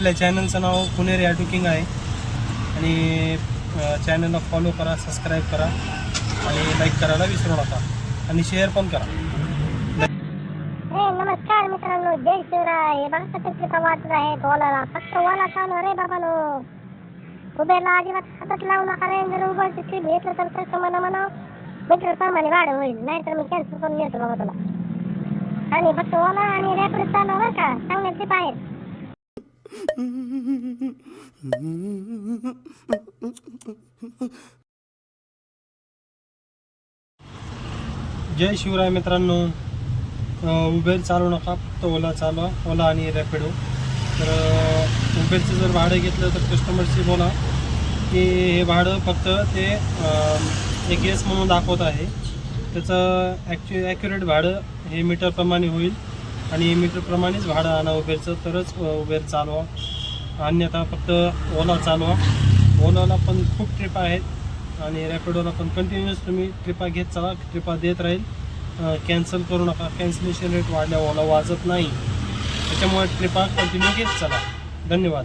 आपल्या चॅनलचं नाव पुणेरी ॲटुकिंग आहे. आणि चॅनलला फॉलो करा सबस्क्राईब करा. आणि लाईक करायला विसरू नका. आणि शेअर पण करा. हे नमस्कार मित्रांनो. जय शिवराय. हे बघा कसे वाटत आहे. ओलाला फक्त ओला चालू रे बाबानो. उबेरला अजिबात हातच लावू नका रे. जर उबरची ट्रिप घेतलं तर तसं म्हणा म्हणा. मित्र प्रमाणे वाढ होईल. नाहीतर मी कॅन्सल करून येतो बाबा तुला. आणि फक्त ओला आणि रॅपिड चालू बरं का. चांगल्या ट्रिप आहेत जय शिवराय मित्रांनो. उबेर चालू नका फक्त ओला चालवा ओला आणि रॅपिडो. तर उबेरचं जर भाडं घेतलं तर कस्टमरशी बोला की हे भाडं फक्त ते एक गेस म्हणून दाखवत आहे. त्याचं ॲक्च्यु ॲक्युरेट भाडं हे मीटरप्रमाणे होईल. आणि मीटरप्रमाणेच भाडं आणा उबेरचं तरच उबेर चालवा. अन्यथा फक्त ओला चालवा. ओलाला पण खूप ट्रिप आहेत आणि रॅपिडोला पण कंटिन्युअस तुम्ही ट्रिपा घेत चला ट्रिपा देत राहील. कॅन्सल करू नका. कॅन्सलेशन रेट वाढल्या ओला वाजत नाही. त्याच्यामुळे ट्रिपा कंटिन्यू घेत चला. धन्यवाद.